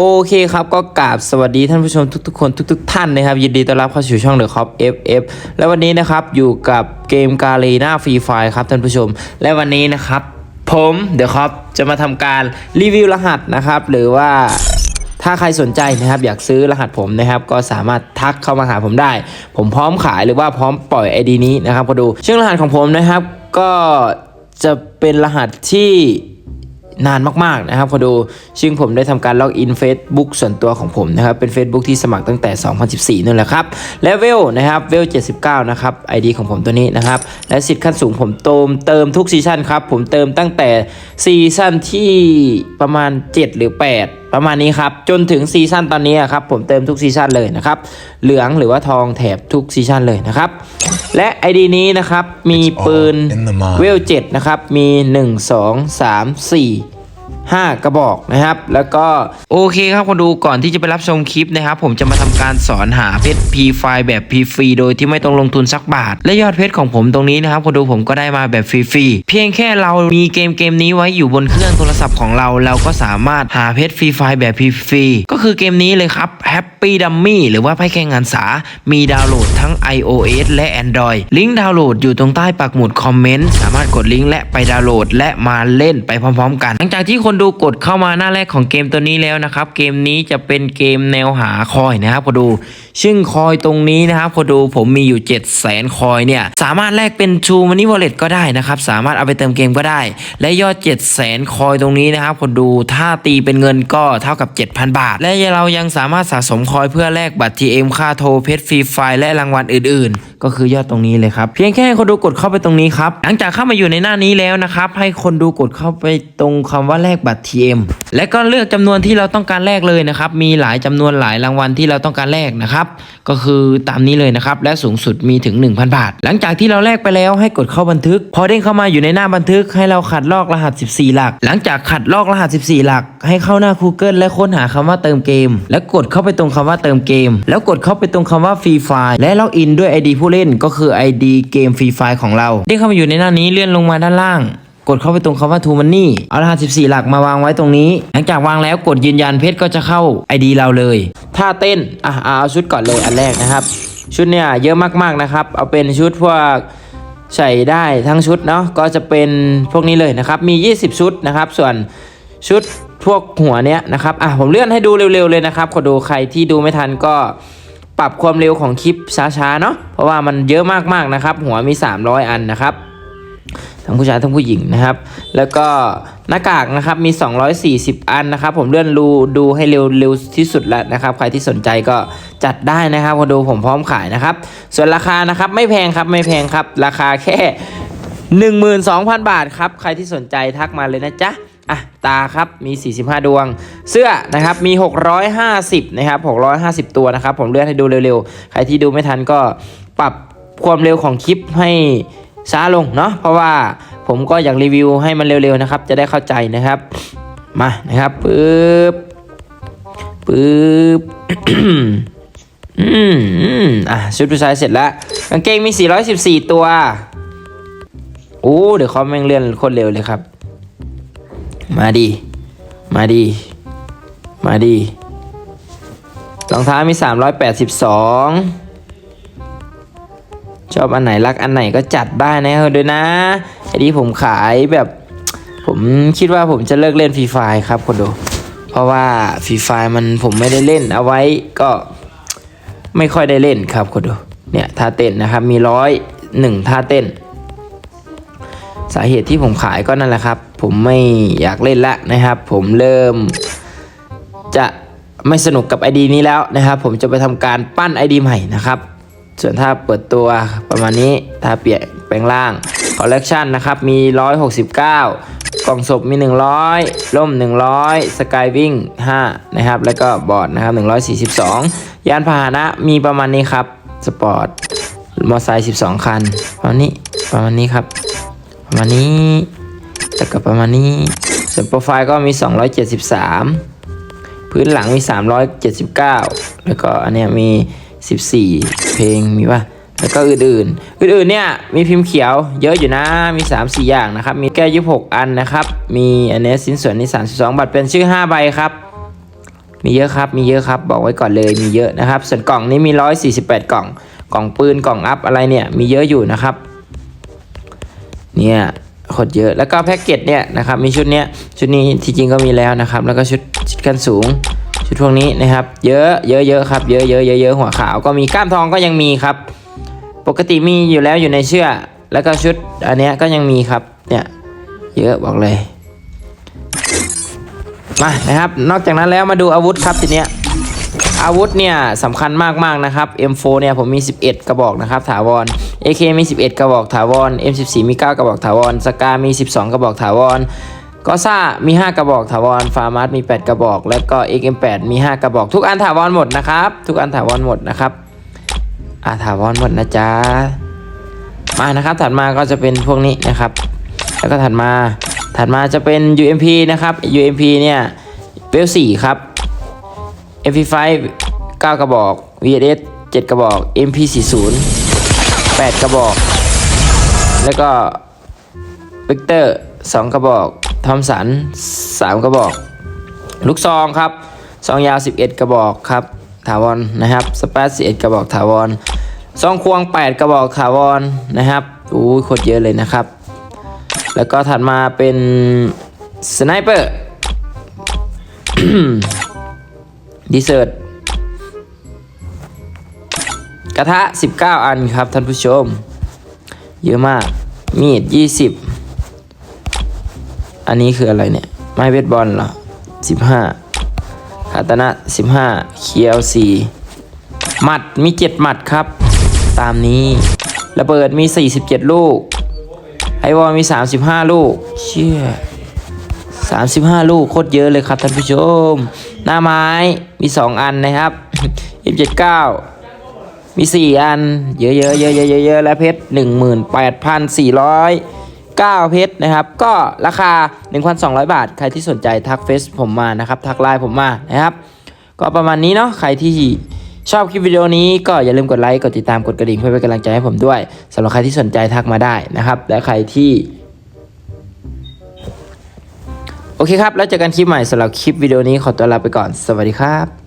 โอเคครับก็กราบสวัสดีท่านผู้ชมทุกๆคนทุก ๆ ท่านนะครับ ยินดีต้อนรับเข้าสู่ช่อง The Cop FF และวันนี้นะครับอยู่กับเกมกาเลน่าฟรีไฟครับท่านผู้ชม และวันนี้นะครับ ผมเดอะคอปจะมาทำการรีวิวรหัสนะครับ หรือว่าถ้าใครสนใจนะครับอยากซื้อรหัสผมนะครับ ก็สามารถทักเข้ามาหาผมได้ ผมพร้อมขายหรือว่าพร้อมปล่อย ID นี้นะครับก็ดู ซึ่งรหัสของผมนะครับ ก็จะเป็นรหัสที่ นานมากๆนะครับพอดูซึ่งผมได้ทำการล็อกอิน Facebook ส่วนตัวของผมนะครับ เป็น Facebook ที่สมัครตั้งแต่ 2014นั่นแหละครับ และเวลนะครับเวล 79 นะครับ ID ของผมตัวนี้นะครับ และสิทธิ์ขั้นสูงผมเติมเติมทุกซีซั่นครับ ผมเติมตั้งแต่ซีซั่นที่ประมาณ 7 หรือ 8ประมาณนี้ครับ จนถึงซีซั่นตอนนี้อะครับผมเติมทุกซีซั่นเลยนะครับ เหลืองหรือว่าทองแถบทุกซีซั่นเลยนะครับ และ ID นี้นะครับ มีปืน in the mind เวล7นะครับ มี 1 2 3 4 5 กระบอกนะครับ แล้วก็โอเคครับคนดูก่อนที่จะไปรับชมคลิปนะครับ ผมจะมาทำการสอนหาเพชร P ไฟล์แบบ P ฟรีโดยที่ไม่ต้องลงทุนสักบาท และยอดเพชรของผมตรงนี้นะครับคนดูผมก็ได้มาแบบฟรีๆเพียงแค่เรามีเกมเกมนี้ไว้อยู่บนเครื่องโทรศัพท์ของเรา เราก็สามารถหาเพชรฟรีไฟล์แบบ P ฟรีก็คือเกมนี้เลยครับ Happy Dummy หรือว่าไพ่แข่งงานสา มีดาวน์โหลดทั้ง iOS และ Android ลิงก์ดาวน์โหลดอยู่ตรงใต้ปักหมุดคอมเมนต์สามารถกดลิงก์และไปดาวน์โหลดและมาเล่นไปพร้อมๆ กัน หลังจากที่คนดูกดเข้ามาหน้าแรกของเกมตัวนี้แล้วนะครับ เกมนี้จะเป็นเกมแนวหาคอยนะครับคนดู ซึ่งคอยตรงนี้นะครับคนดูผมมีอยู่ 7 0 0 0 0คอยเนี่ย สามารถแลกเป็นชูมันนี่วอลเล็ตก็ได้นะครับ สามารถเอาไปเติมเกมก็ได้ และยอด 7 0 0 0 0 0 คอยตรงนี้นะครับคนดูถ้าตีเป็นเงินก็เท่ากับ 7,000 บาท และเรายังสามารถสะสมคอยเพื่อแลกบัตร TM ค่าโทรเพชรฟรีไฟล์และรางวัลอื่น ๆ ก็คือยอดตรงนี้เลยครับ เพียงแค่คนดูกดเข้าไปตรงนี้ครับ หลังจากเข้ามาอยู่ในหน้านี้แล้วนะครับให้คนดูกดเข้าไปตรงคำว่าแลกบัตร TM และก็เลือกจำนวนที่เราต้องการแลกเลยนะครับมีหลายจำนวนหลายรางวัลที่เราต้องการแลกนะครับก็คือตามนี้เลยนะครับ และสูงสุดมีถึง 1,000 บาท หลังจากที่เราแลกไปแล้วให้กดเข้าบันทึก พอเด้งเข้ามาอยู่ในหน้าบันทึกให้เราขัดลอกรหัส 14 หลัก หลังจากขัดลอกรหัส 14 หลัก ให้เข้าหน้า Google และค้นหาคำว่าเติมเกม แล้วกดเข้าไปตรงคำว่าเติมเกมแล้วกดเข้าไปตรงคำว่าฟรีไฟล์และล็อกอินด้วย ID ผู้เล่นก็คือ ID เกมฟรีไฟล์ของเราเด้งเข้ามาอยู่ในหน้านี้เลื่อนลงมาด้านล่าง กดเข้าไปตรงคำว่า True Money เอารหัส 14 หลักมาวางไว้ตรงนี้ หลังจากวางแล้วกดยืนยันเพชรก็จะเข้า ID เราเลย ถ้าเต้น อะเอาชุดก่อนเลยอันแรกนะครับ ชุดเนี่ยเยอะมากๆนะครับ เอาเป็นชุดพวกใส่ได้ทั้งชุดเนาะก็จะเป็นพวกนี้เลยนะครับ มี 20 ชุดนะครับ ส่วนชุดพวกหัวเนี้ยนะครับ อะผมเลื่อนให้ดูเร็วๆเลยนะครับขอดูใครที่ดูไม่ทันก็ปรับความเร็วของคลิปช้าๆเนาะเพราะว่ามันเยอะมากๆนะครับ หัวมี 300 อันนะครับ ทั้งผู้ชายทั้งผู้หญิงนะครับ แล้วก็หน้ากากนะครับมี 240 อันนะครับ ผมเลื่อนรูดูให้เร็วเร็วที่สุดแล้วนะครับ ใครที่สนใจก็จัดได้นะครับมาดูผมพร้อมขายนะครับ ส่วนราคานะครับไม่แพงครับไม่แพงครับ ราคาแค่ 12,000 บาทครับ ใครที่สนใจทักมาเลยนะจ๊ะอะตาครับมี 45 ดวง เสื้อนะครับมี 650 นะครับ 650 ตัวนะครับ ผมเลื่อนให้ดูเร็วๆ ใครที่ดูไม่ทันก็ปรับความเร็วของคลิปให้ ช้าลงเนาะเพราะว่าผมก็อยากรีวิวให้มันเร็วๆนะครับ จะได้เข้าใจนะครับมานะครับปึ๊บปึ๊บอืมอะชุดผู้ชายเสร็จแล้วกางเกงมี 414 ตัวโอ้เดี๋ยวเขาแม่งเลื่อนโคตรเร็วเลยครับ มาดี มาดี มาดีรองเท้ามี 382 ชอบอันไหนรักอันไหนก็จัดได้นะครับด้วยนะไอ้ที่ผมขายแบบ ผมคิดว่าผมจะเลิกเล่นฟรีไฟครับคนดูเพราะว่าฟรีไฟมันผมไม่ได้เล่นเอาไว้ก็ไม่ค่อยได้เล่นครับคนดูเนี่ยท่าเต้นนะครับมีร้อยหนึ่งท่าเต้น สาเหตุที่ผมขายก็นั่นแหละครับ ผมไม่อยากเล่นละนะครับ ผมเริ่มจะไม่สนุกกับ ID นี้แล้วนะครับ ผมจะไปทำการปั้น ID ใหม่นะครับ ส่วนถ้าเปิดตัวประมาณนี้ถ้าเปลี่ยนแปลงร่างคอลเลกชันนะครับมี 169 กล่องศพมี 100 ล่ม 100 สกายวิ่ง 5 นะครับ แล้วก็บอร์ดนะครับ 142 ยานพาหนะมีประมาณนี้ครับ สปอร์ต มอไซค์ 12 คัน ประมาณนี้ ประมาณนี้ครับ ประมาณนี้แล้วก็ประมาณนี้ ส่วนโปรไฟล์ก็มี 273 พื้นหลังมี 379 แล้วก็อันเนี้ยมี 14 เพลงมีป่ะแล้วก็อื่นๆ อื่นๆ เนี่ย มีพิมพ์เขียวเยอะอยู่นะ มี 3-4 อย่างนะครับ มีแก้ว26 อันนะครับ มีอันเนี้ยสิ้นส่วนนี่32บัตรเป็นชื่อ 5 ใบครับ มีเยอะครับ มีเยอะครับ บอกไว้ก่อนเลย มีเยอะนะครับ ส่วนกล่องนี้มี 148 กล่อง กล่องปืน กล่องอัพอะไรเนี่ย มีเยอะอยู่นะครับ เนี่ยโคตรเยอะ แล้วก็แพ็กเกจเนี่ยนะครับ มีชุดเนี้ย ชุดนี้ที่จริงก็มีแล้วนะครับ แล้วก็ชุดชุดกันสูง ชุดพวกนี้นะครับ เยอะเยอะเยอะครับ เยอะเยอะเยอะเยอะหัวขาวก็มีก้ามทองก็ยังมีครับ ปกติมีอยู่แล้วอยู่ในเชือกแล้วก็ชุดอันเนี้ยก็ยังมีครับเนี่ยเยอะบอกเลยมานะครับ นอกจากนั้นแล้วมาดูอาวุธครับทีเนี้ยอาวุธเนี่ยสำคัญมากๆนะครับ M4 เนี่ยผมมี 11 กระบอกนะครับถาวร AK มี 11 กระบอกถาวร M14 มี 9 กระบอกถาวรสกามี 12 กระบอกถาวร กอซ่ามี 5 กระบอกถาวรฟาร์มัสมี 8 กระบอก แล้วก็ XM8 มี 5 กระบอก ทุกอันถาวรหมดนะครับ ทุกอันถาวรหมดนะครับอ่าถาวรหมดนะจ๊ะมานะครับ ถัดมาก็จะเป็นพวกนี้นะครับ แล้วก็ถัดมาถัดมาจะเป็น UMP นะครับ UMP เนี่ยเวล4ครับ MP5 9 กระบอก VS 7 กระบอก MP40 8 กระบอก แล้วก็ Victor 2 กระบอก ทอมสัน 3 กระบอก ลูกซองครับซองยาว 11 กระบอกครับถาวรนะครับสเปซ11 กระบอกถาวรซองควง 8 กระบอกถาวรนะครับอู้โคตรเยอะเลยนะครับ แล้วก็ถัดมาเป็นสไนเปอร์ดีเซอร์ตกระทะ 19 อันครับท่านผู้ชม เยอะมาก มีด 20 อันนี้คืออะไรเนี่ย ไม้เบสบอลเหรอ15คาตานะ15เคียว4หมัดมี7หมัดครับ ตามนี้ ระเบิดมี47ลูก ไอวอลมี35ลูก เชี่ย35ลูกโคตรเยอะเลยครับท่านผู้ชม หน้าไม้มี2อันนะครับ F79 มี4อันเยอะๆเยอะๆเยอะๆเยอะๆและเพชร 9 เพชรนะครับ ก็ราคา 1,200 บาท ใครที่สนใจทักเฟซผมมานะครับ ทักไลน์ผมมานะครับ ก็ประมาณนี้เนาะ ใครที่ชอบคลิปวิดีโอนี้ก็อย่าลืมกดไลค์ กดติดตาม กดกระดิ่งเพื่อเป็นกำลังใจให้ผมด้วยสำหรับใครที่สนใจทักมาได้นะครับ และใครที่โอเคครับ แล้วเจอกันคลิปใหม่สำหรับคลิปวิดีโอนี้ขอตัวลาไปก่อน สวัสดีครับ